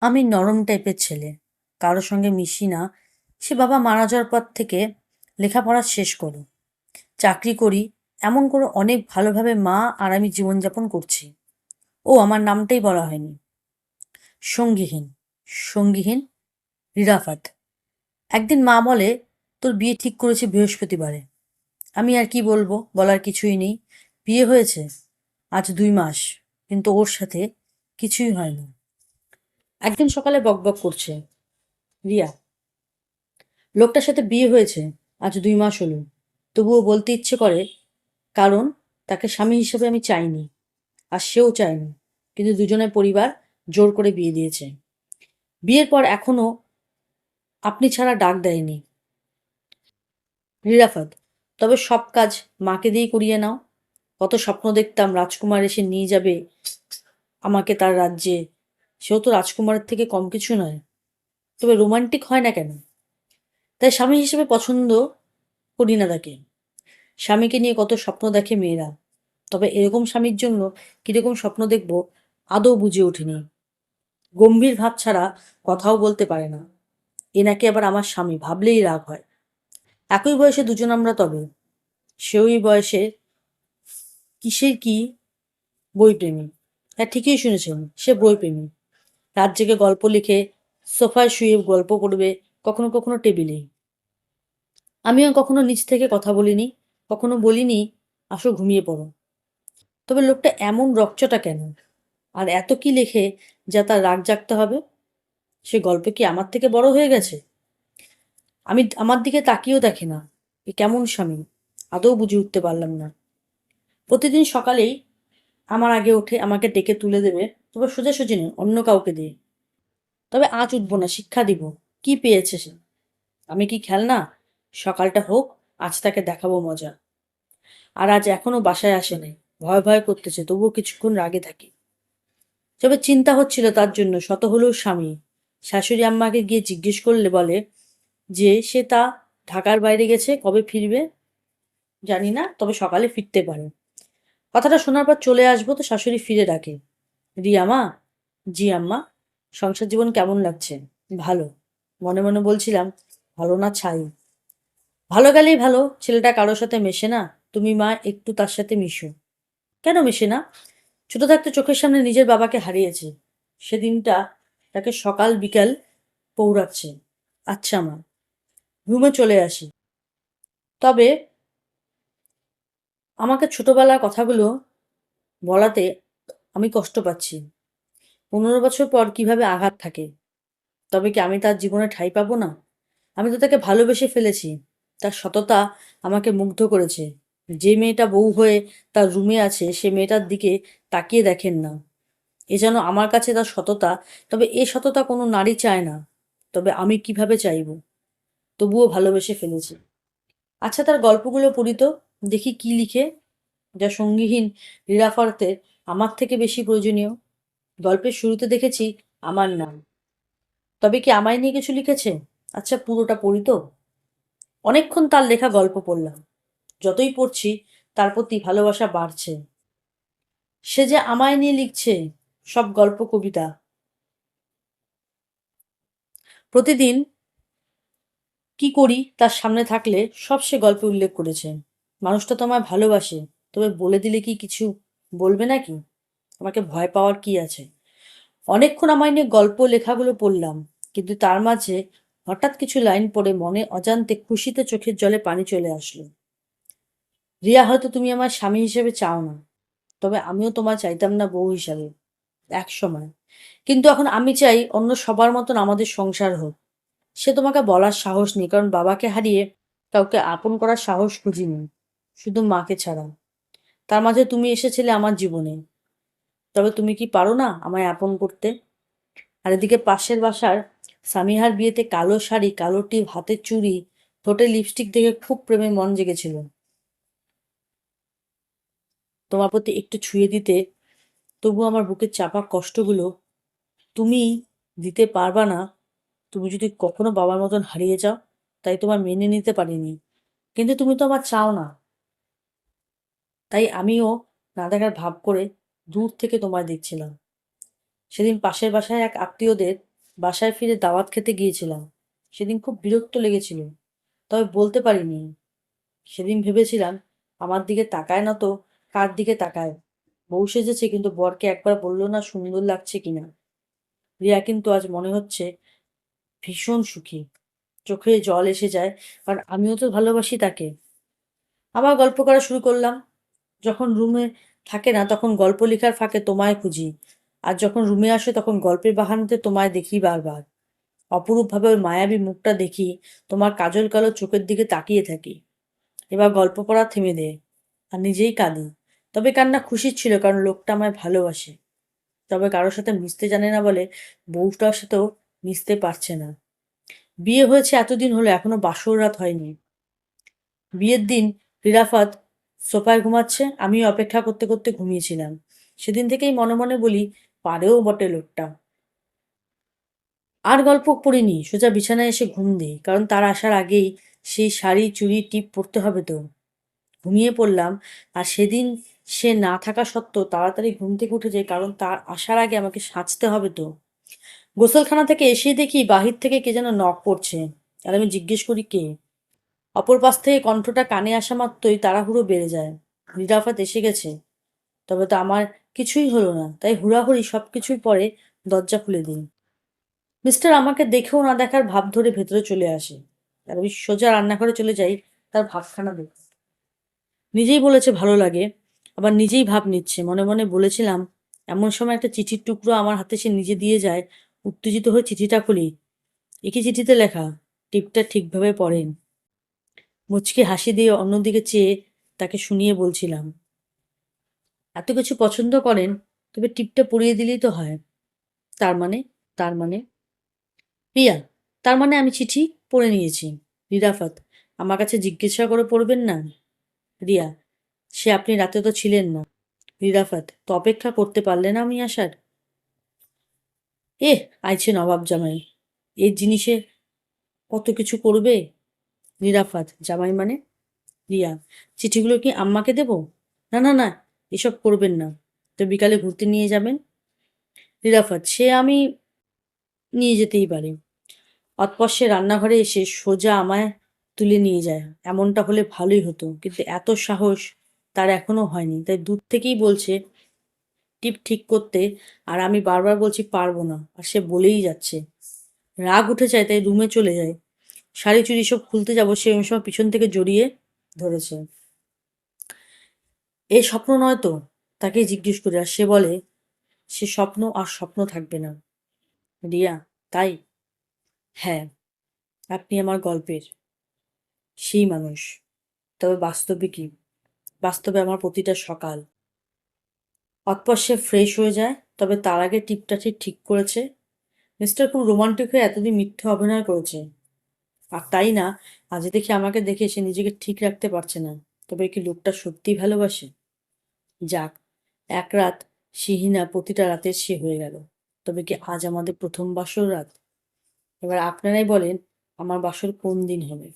আমি নরম টাইপের ছেলে। কারোর সঙ্গে মিশি না। সে বাবা মারা যাওয়ার পর থেকে লেখাপড়া শেষ করো। চাকরি করি। এমন করে অনেক ভালোভাবে মা আর আমি জীবনযাপন করছি। ও আমার নামটাই বলা হয়নি। সঙ্গীহীন। সঙ্গীহীন রিরাফাত। একদিন মা বলে, তোর বিয়ে ঠিক করেছে বৃহস্পতিবারে। আমি আর কি বলব? বলার কিছুই নেই। বিয়ে হয়েছে আজ দুই মাস। কিন্তু ওর সাথে কিছুই হয়নি। একদিন সকালে বকবক করছে। রিয়া, লোকটার সাথে বিয়ে হয়েছে, আজ দুই মাস হলো। তবুও বলতে ইচ্ছে করে, কারণ তাকে স্বামী হিসেবে আমি চাইনি, আর সেও চায়নি, কিন্তু দুজনের পরিবার জোর করে বিয়ে দিয়েছে। বিয়ের পর এখনও আপনি ছাড়া ডাক দেয়নি। রিরাফাত, তবে সব কাজ মাকে দিয়ে করিয়ে নাও। কত স্বপ্ন দেখতাম রাজকুমার এসে নিয়ে যাবে, আমাকে তার রাজ্যে সেও তো রাজকুমারের থেকে কম কিছু নয়। তবে রোমান্টিক হয় না কেন? তাই স্বামী হিসেবে পছন্দ করি না তাকে। স্বামীকে নিয়ে কত স্বপ্ন দেখে মেয়েরা। তবে এরকম স্বামীর জন্য কীরকম স্বপ্ন দেখব আদৌ বুঝে ওঠেনি গম্ভীর ভাব ছাড়া কথাও বলতে পারে না। এ নাকি আবার আমার স্বামী, ভাবলেই রাগ হয়। একই বয়সে দুজন আমরা তবে। সেও এই বয়সে কিসের কি বইপ্রেমী? হ্যাঁ ঠিকই শুনেছেন, সে বইপ্রেমী। রাত জেগে গল্প লিখে সোফায় শুয়ে গল্প করবে কখনো কখনো টেবিলে। আমিও কখনো নিচ থেকে কথা বলিনি, কখনো বলিনি, আসো ঘুমিয়ে পড়ো। তবে লোকটা এমন রকচটা কেন? আর এত কি লেখে যা তার রাগ জাগতে হবে? সে গল্পে কি আমার থেকে বড় হয়ে গেছে? আমি আমার দিকে তাকিয়েও দেখে না, এ কেমন স্বামী, আদৌ বুঝে উঠতে পারলাম না। প্রতিদিন সকালেই আমার আগে উঠে আমাকে ডেকে তুলে দেবে। তবে সোজাসুজি নেই অন্য কাউকে দিয়ে তবে আজ উঠবো না, শিক্ষা দিব। কি পেয়েছে সে? আমি কি খেলনা? সকালটা হোক, আজ তাকে দেখাবো মজা। আর আজ এখনও বাসায় আসে নাই ভয় ভয় করতেছে, তবুও কিছুক্ষণ রাগে থাকি। তবে চিন্তা হচ্ছিল তার জন্য, শত হলেও স্বামী। শাশুড়ি আম্মাকে গিয়ে জিজ্ঞেস করলে বলে যে, সে তা ঢাকার বাইরে গেছে, কবে ফিরবে? জানি না, তবে সকালে ফিরতে পারে। কথাটা শোনার পর চলে আসব তো শাশুড়ি ফিরে ডাকে। রিয়া মা? জি আম্মা। সংসার জীবন কেমন লাগছে? ভালো। মনে মনে বলছিলাম, ভালো না ছাই। ভালো গেলেই ভালো, ছেলেটা কারোর সাথে মেশে না। তুমি মা, একটু তার সাথে মিশো। কেন মেশে না? ছোট থাকতে চোখের সামনে নিজের বাবাকে হারিয়েছে। সেদিনটা তাকে সকাল বিকাল পৌঁড়াচ্ছে। আচ্ছা মা, রুমে চলে আসি। তবে আমাকে ছোটবেলার কথাগুলো বলাতে আমি কষ্ট পাচ্ছি। পনেরো বছর পর কীভাবে আঘাত থাকে? তবে কি আমি তার জীবনে ঠাঁই পাবো না? আমি তো তাকে ভালোবেসে ফেলেছি। তার সততা আমাকে মুগ্ধ করেছে। যে মেয়েটা বউ হয়ে তার রুমে আছে, সে মেয়েটার দিকে তাকিয়ে দেখেন না। এ যেন আমার কাছে তার সততা, তবে এ সততা কোনো নারী চায় না। তবে আমি কীভাবে চাইব? তবুও ভালোবেসে ফেলেছি। আচ্ছা তার গল্পগুলো পড়ি তো। দেখি কি লিখে। যা সঙ্গীহীন রিরাফারতে আমার থেকে বেশি প্রয়োজনীয়। গল্পের শুরুতে দেখেছি আমার নাম। তবে কি আমায় নিয়ে কিছু লিখেছে? আচ্ছা পুরোটা পড়ি তো। অনেকক্ষণ তার লেখা গল্প পড়লাম। যতই পড়ছি, তার প্রতি ভালোবাসা বাড়ছে। সে যে আমায় নিয়ে লিখছে, সব গল্প কবিতা। প্রতিদিন কি করি তার সামনে থাকলে সব সে গল্পে উল্লেখ করেছে। মানুষটা তো আমায় ভালোবাসে। তবে বলে দিলে কি কিছু বলবে নাকি? আমাকে ভয় পাওয়ার কি আছে? অনেকক্ষণ আমায় নিয়ে গল্প লেখাগুলো পড়লাম, কিন্তু তার মাঝে হঠাৎ কিছু লাইন পড়ে মনে অজান্তে খুশিতে চোখের জলে পানি চলে আসলো। রিয়া, হয়তো তুমি আমার স্বামী হিসেবে চাও না, তবে আমিও তোমার চাইতাম না বউ হিসাবে, এক সময়। কিন্তু এখন আমি চাই অন্য সবার মতন আমাদের সংসার হোক। সে তোমাকে বলার সাহস নেই, কারণ বাবাকে হারিয়ে কাউকে আপন করার সাহস খুঁজিনি। শুধু মাকে ছাড়া। তার মাঝে তুমি এসেছিলে আমার জীবনে। তবে তুমি কি পারো না আমায় আপন করতে? আর এদিকে পাশের বাসার সামিহার বিয়েতে কালো শাড়ি, কালো টিপ, হাতের চুড়ি, ঠোঁটে লিপস্টিক দেখে খুব প্রেমে মন জেগেছিল। তোমার প্রতি একটু ছুঁয়ে দিতে তবু আমার বুকের চাপা কষ্টগুলো তুমি দিতে পারবা না। তুমি যদি কখনো বাবার মতন হারিয়ে যাও, তাই তোমার মেনে নিতে পারিনি। কিন্তু তুমি তো আমার চাও না। তাই আমিও না দেখার ভাব করে দূর থেকে তোমায় দেখছিলাম। সেদিন পাশের বাসায় এক আত্মীয়দের বাসায় ফিরে দাওয়াত খেতে গিয়েছিলাম। সেদিন খুব বিরক্ত লেগেছিল, তবে বলতে পারিনি। সেদিন ভেবেছিলাম, আমার দিকে তাকায় না তো কার দিকে তাকায়? বউ সেজেছে কিন্তু বরকে একবার বলল না সুন্দর লাগছে কিনা। রিয়া কিন্তু আজ মনে হচ্ছে ভীষণ সুখী। চোখে জল এসে যায় কারণ আমিও তো ভালোবাসি তাকে। আবার গল্প করা শুরু করলাম। যখন রুমে থাকে না, তখন গল্প লেখার ফাঁকে তোমায় খুঁজি। আর যখন রুমে আসে, তখন গল্পের বাহানাতে তোমায় দেখি বারবার। অপরূপভাবে ওই মায়াবী মুখটা দেখি, তোমার কাজল কালো চোখের দিকে তাকিয়ে থাকি। এবার গল্প পড়া থেমে দে, আর নিজেই কাঁদি। তবে কান্না খুশির ছিল, কারণ লোকটা আমায় ভালোবাসে। তবে কারোর সাথে মিশতে জানে না বলে বউটার সাথেও মিশতে পারছে না। বিয়ে হয়েছে এতদিন হলো, এখনও বাসর রাত হয়নি। বিয়ের দিন রিরাফাত সোফায় ঘুমাচ্ছে আমি অপেক্ষা করতে করতে ঘুমিয়েছিলাম। সেদিন থেকেই মনে মনে বলি, পারেও বটে লোকটা। আর গল্প পড়িনি, সোজা বিছানায় এসে ঘুম দিই, কারণ তার আসার আগেই সেই শাড়ি, চুড়ি, টিপ পরতে হবে তো। ঘুমিয়ে পড়লাম, আর সেদিন সে না থাকা সত্ত্বেও তাড়াতাড়ি ঘুম থেকে উঠে যায়, কারণ তার আসার আগে আমাকে সাজতে হবে তো। গোসলখানা থেকে এসে দেখি বাহির থেকে কে যেন নক করছে আর আমি জিজ্ঞেস করি, কে? অপর পাশ থেকে কণ্ঠটা কানে আসা মাত্রই তাড়াহুড়ো বেড়ে যায়। রিরাফাত এসে গেছে। তবে তো আমার কিছুই হলো না। তাই হুড়াহুড়ি সব কিছুই পরে দরজা খুলে দিন মিস্টার আমাকে দেখেও না দেখার ভাব ধরে ভেতরে চলে আসে। আর আমি সোজা রান্নাঘরে চলে যাই, তার ভাবখানা দেখতে। নিজেই বলেছে ভালো লাগে, আবার নিজেই ভাব নিচ্ছে। মনে মনে বলেছিলাম, এমন সময় একটা চিঠির টুকরো আমার হাতে সে নিজে দিয়ে যায়। উত্তেজিত হয়ে চিঠিটা খুলি। একই চিঠিতে লেখা, টিপটা ঠিকভাবে পড়েন। মুচকি হাসি দিয়ে অন্যদিকে চেয়ে তাকে শুনিয়ে বলছিলাম, এত কিছু পছন্দ করেন, তবে টিপটা পরিয়ে দিলেই তো হয়। তার মানে? তার মানে? রিয়া তার মানে আমি চিঠি পড়ে নিয়েছি। রিরাফাত আমার কাছে জিজ্ঞাসা করে পড়বেন না? রিয়া, সে আপনি রাতে তো ছিলেন না। রিরাফাত তো অপেক্ষা করতে পারলেন আমি আসার? এ আইছে নবাব জামাই। এই জিনিসে কত কিছু করবে? নিরাফাত জামাই মানে রিয়া। চিঠিগুলো কি আম্মাকে দেব? না না না, এসব করবেন না। তো বিকালে ঘুরতে নিয়ে যাবেন? নিরাফাত সে আমি নিয়ে যেতেই পারি। অতপর রান্নাঘরে এসে সোজা আমায় তুলে নিয়ে যায়। এমনটা হলে ভালোই হতো, কিন্তু এত সাহস তার এখনও হয়নি। তাই দূর থেকেই বলছে, টিপ ঠিক করতে, আর আমি বারবার বলছি পারব না। আর সে বলেই যাচ্ছে। রাগ উঠে যায়, তাই রুমে চলে যায়। শাড়ি চুড়ি সব খুলতে যাব সে সময় পিছন থেকে জড়িয়ে ধরেছে। এই স্বপ্ন নয় তো? তাকে জিজ্ঞেস করি, আর সে বলে, সে স্বপ্ন আর স্বপ্ন থাকবে না। রিয়া, তাই? হ্যাঁ আপনি আমার গল্পের সেই মানুষ। তবে বাস্তবে কি? বাস্তবে আমার প্রতিটা সকাল। অতপর সে ফ্রেশ হয়ে যায়, তবে তার আগে টিপটা ঠিক ঠিক করেছে। মিস্টার খুব রোমান্টিক হয়ে এতদিন মিথ্যে অভিনয় করেছে। আর তাই না আজ দেখি আমাকে দেখে সে নিজেকে ঠিক রাখতে পারছে না। তবে কি লোকটা সত্যি ভালোবাসে? যাক, এক রাত সিহিনা প্রতিটা রাতের সে হয়ে গেল। তবে কি আজ আমাদের প্রথম বাসর রাত? এবার আপনারাই বলেন, আমার বাসর কোন দিন হবে?